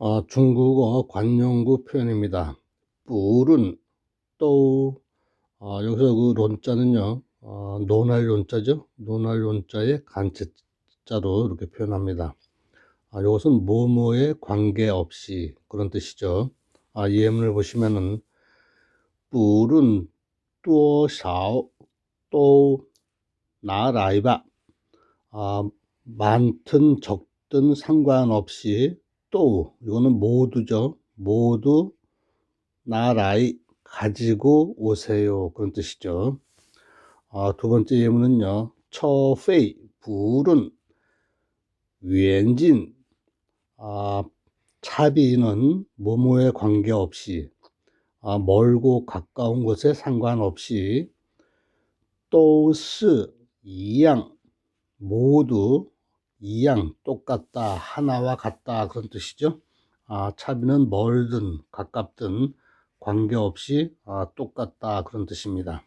아, 중국어 관용구 표현입니다. 뿔은 또 아, 여기서 그 론자는요 아, 논할 론자죠. 논할 론자의 간체자로 이렇게 표현합니다. 아, 이것은 뭐뭐에 관계없이 그런 뜻이죠. 아, 예문을 보시면은 뿔은 多少또 나라이바 아, 많든 적든 상관없이 또 이거는 모두죠. 모두 나라이 가지고 오세요. 그런 뜻이죠. 아, 두 번째 예문은요. 처페이 불은 위엔진 아, 차비는 모모에 관계없이 아, 멀고 가까운 곳에 상관없이 또스 이양 모두 이양 똑같다 하나와 같다 그런 뜻이죠. 아, 차비는 멀든 가깝든 관계없이 아, 똑같다 그런 뜻입니다.